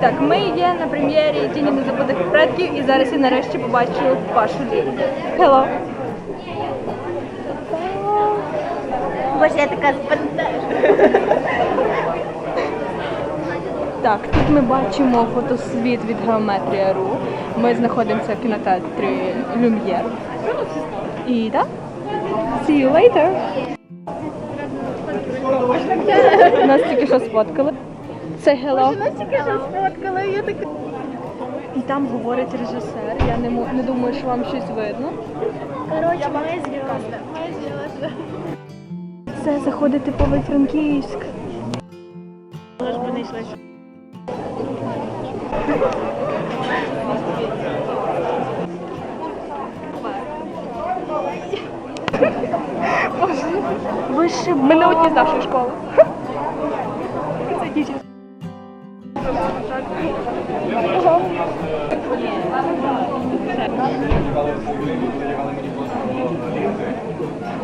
Так, ми є на прем'єрі Тіні незабутих предків і зараз я нарешті побачу Пашу Лі. Hello. Боже, я така. Так, тут ми бачимо фотосвіт від Геометрія.ру. Ми знаходимося в кінотеатрі Люм'єр. І так, see you later. Нас тільки що сфоткали. Це hello. сфоткала, я така. І там говорить режисер. Я не, мо- не думаю, що вам щось видно. Коротше, моя зв'язка. Це заходить типовий Франківськ. Не йшла. Ми не одні з нашої школи.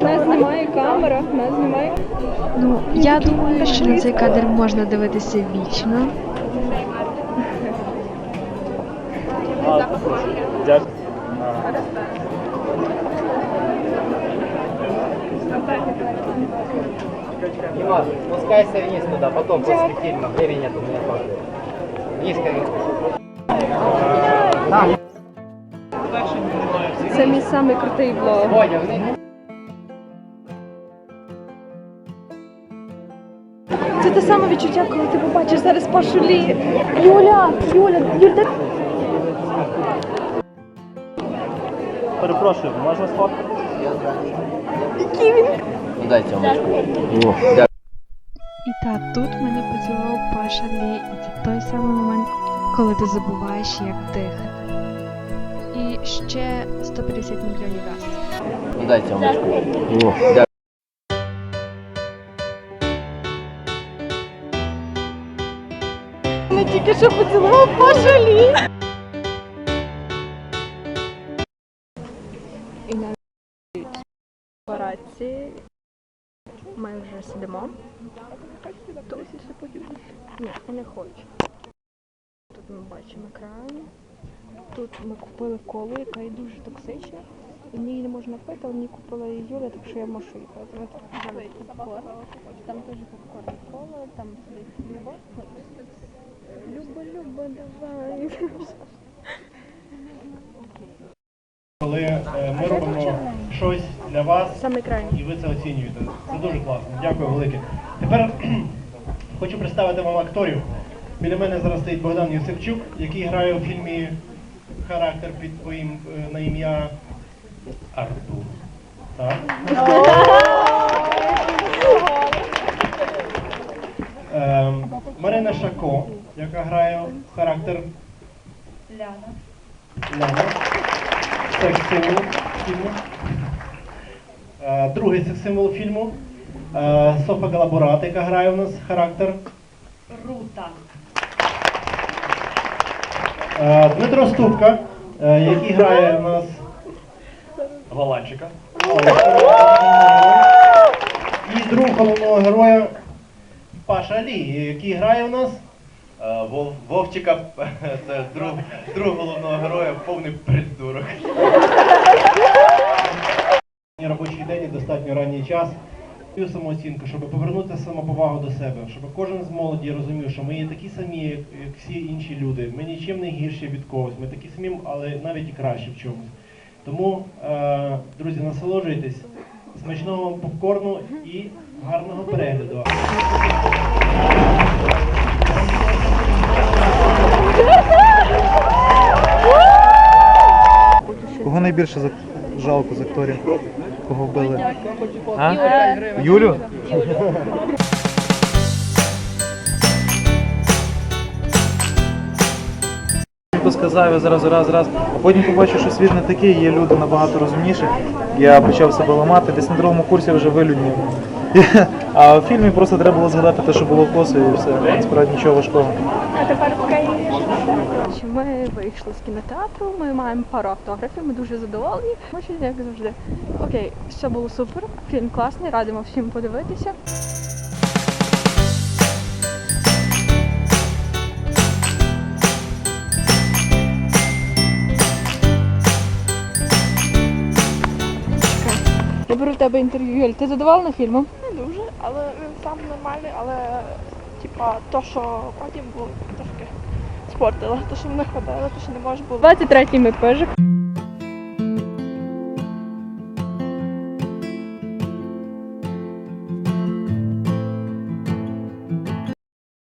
Нас знімає камера, нас знімає. Ну, я думаю, що на цей кадр можна дивитися вічно. Димас, спускайся вниз туда, потом после фильма. Времени нет у меня тоже. Вниз, конечно. Це мій самий крутий вниз. Це те саме відчуття, коли ти побачиш зараз Пашу Лі. Юля, Юля, Юля, де Перепрошую, можна сфоткати? який він? Дай темочку. І та тут мене поцілував Паша Лі, і це той самий момент, коли ти забуваєш, як дихати. І ще 150 мільйонів разів. Дай темочку. Не тільки що поцілував Паша Лі. І навіть папараці. Ми вже сидимо. Тут. Ні, я не хочу. Тут ми бачимо екран. Тут ми купили колу, яка є дуже токсична. І мені її не можна пити, але мені купила її Юля, так що я мушу її пити. От взяли попкорн. Там теж попкорн і кола, там сидить Люба. Люба, Люба, давай. Коли е, ми робимо щось для вас Саме крайній. і ви це оцінюєте. Це дуже класно. Дякую велике. Тепер хочу представити вам акторів. Біля мене зараз стоїть Богдан Юсипчук, який грає у фільмі характер під твоїм е, на ім'я Артур. Так? Ем, Марина Шако, яка грає характер Ляна. Ляна. Секс-символ фільму. Е, Другий секс-символ фільму. Е, Софа Галабурат, яка грає у нас характер. Рута. Дмитро Ступка, е, який грає у нас Голландчика. І друг головного героя Паша Алі, який грає у нас. Е, Вов, Вовчика, це друг, друг головного героя, повний придурок. робочий день і достатньо ранній час. Свою самооцінку, щоб повернути самоповагу до себе, щоб кожен з молоді розумів, що ми є такі самі, як, всі інші люди. Ми нічим не гірші від когось. Ми такі самі, але навіть і краще в чомусь. Тому, е, друзі, насолоджуйтесь, смачного попкорну і гарного перегляду. Кого найбільше жалко з акторів? Кого вбили? А? Юлю? Хто сказав, я зараз, раз, раз. А потім побачив, що світ не такий, є люди набагато розумніші. Я почав себе ламати, десь на другому курсі вже вилюднів. А в фільмі просто треба було згадати те, що було в косу, і все. Насправді нічого важкого. А тепер Коротше, ми вийшли з кінотеатру, ми маємо пару автографів, ми дуже задоволені. Може, як завжди. Окей, все було супер. Фільм класний, радимо всім подивитися. Я беру в тебе інтерв'ю, Юль, ти задоволена фільмом? Не дуже, але він сам нормальний, але типа то, що потім було трошки спортило, то, що не ходили, то, що не може було. 23-й ми пежик.